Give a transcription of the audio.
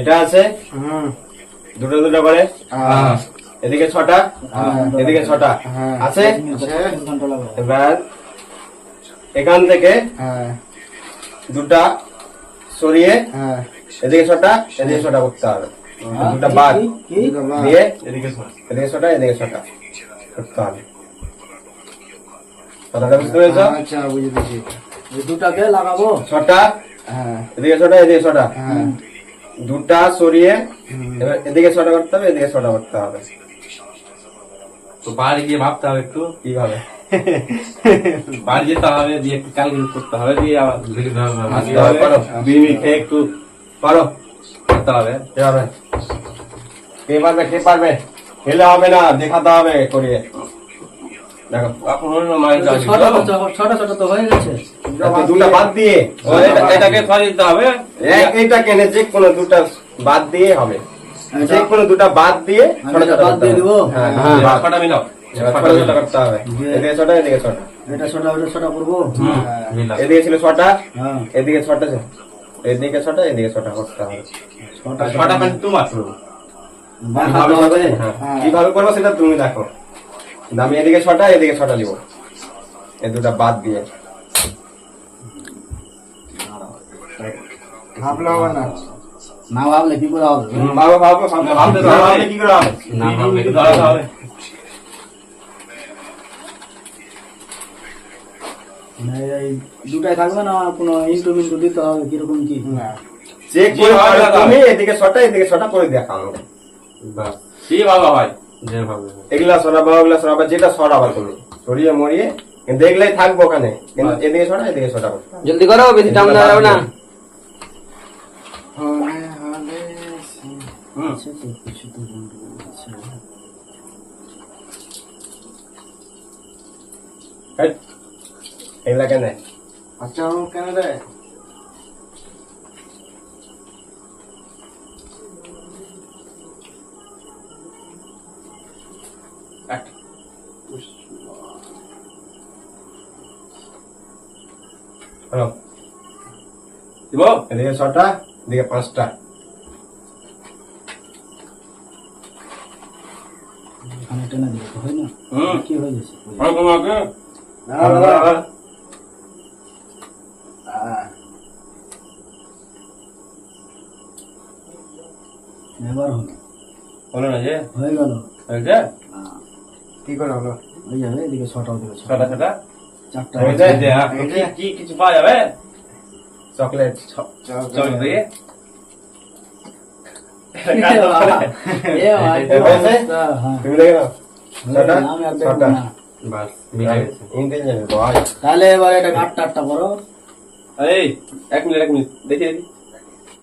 এটা আছে? দুটো দুটো করে? এদিকে ছটা এদিকে ছটা। আছে? এবার এখান থেকে দুটা সরিয়ে এদিকে ছটা এদিকে ছটা করতে হবে। দুটা বাদ দিয়ে এদিকে ছটা এদিকে ছটা করতে হবে। কথাটা বুঝতে পেরেছ? আচ্ছা বুঝে দুটাকে লাগাবো? ছটা হ্যাঁ এদিকে ছটা এদিকে ছটা। হ্যাঁ দুটা সরিয়ে এবার এদিকে ছটা করতে হবে এদিকে ছটা করতে হবে। তো বাড়ি গিয়ে ভাবতে হবে একটু। কীভাবে? বাড়ি যেতে হবে দিয়ে একটু ক্যালকুলেট করতে হবে দিয়ে আবার হবে পারো, খেয়ে একটু পারো করতে হবে। কে পারবে কে পারবে। খেলে হবে না দেখাতে হবে করিয়ে। বাদ দিয়ে। হবে? যে কোনো দুটা বাদ দিয়ে বাদ দিয়ে ছোট। দিবো? হ্যাঁ হ্যাঁ, হ্যাঁ। মিলাও। করতে হবে। এদিকে ছটা এদিকে ছটা। এটা ছটা ওটা ছটা করব? এদিকে ছিল ছটা। হ্যাঁ। এদিকে ছটা এদিকে ছটা এদিকে ছটা করতে হবে। ছটা ছটা প্যান্ট তোমার বাঁধাতে হবে? হ্যাঁ। কীভাবে করব সেটা তুমি দেখো। আমি এদিকে ছটা এদিকে ছটা দিব এই দুটা বাদ দিয়ে। ভাবলে না। না ভাবলে কি করে হবে? ভাবো ভাবো ভাবো ভাবতে তো না হবে। ভাবলে কি করে হবে? না ভাবলে কি ধরাতে হবে দুটাই থাকবে না কোনো ইন্টু মিন্টু দিতে হবে কীরকম কি? চেক করে। তুমি এদিকে ছটা এদিকে ছটা করে দেখা বাস কি ভালো হয়। এগুলা সরাবা ওগুলা সরাবা যেটা সরাবা তুমি। সরিয়ে মরিয়ে কিন্তু এগুলাই থাকব ওখানে। কিন্তু এদিকে ছটা এদিকে হবে। জলদি করো বেশি টাইম না আছে। হেট। এগুলা কেন? আচ্ছা কেন রে একটা। হলো দিব এদিকে ছটা এদিকে পাঁচটা। দিলে হয় না? কি হয়ে গেছে? হ্যাঁ। এবার হলো। হলো না যে? হয়ে গেল। হয়েছে? কি করে হলো? হয়ে যাবে এদিকে ছটা ওদিকে ছটা ছটা ছটা? চারটা হয়ে হয়ে যায়? এই যে, হ্যাঁ, এই কি যে। কি কিছু পাওয়া যাবে? চকলেট চল দিয়ে। এ ভাই, এই হয়েছে? হ্যাঁ। তুমি দেখে নাও। ছটা? আমি আর দেখব ছটা। না। বাস মিলে গেছে। ইন্টেলিজেন্ট বয় তাহলে এবার এটা আটটা আটটা করো। এই এক মিনিট এক মিনিট। দেখি দেখি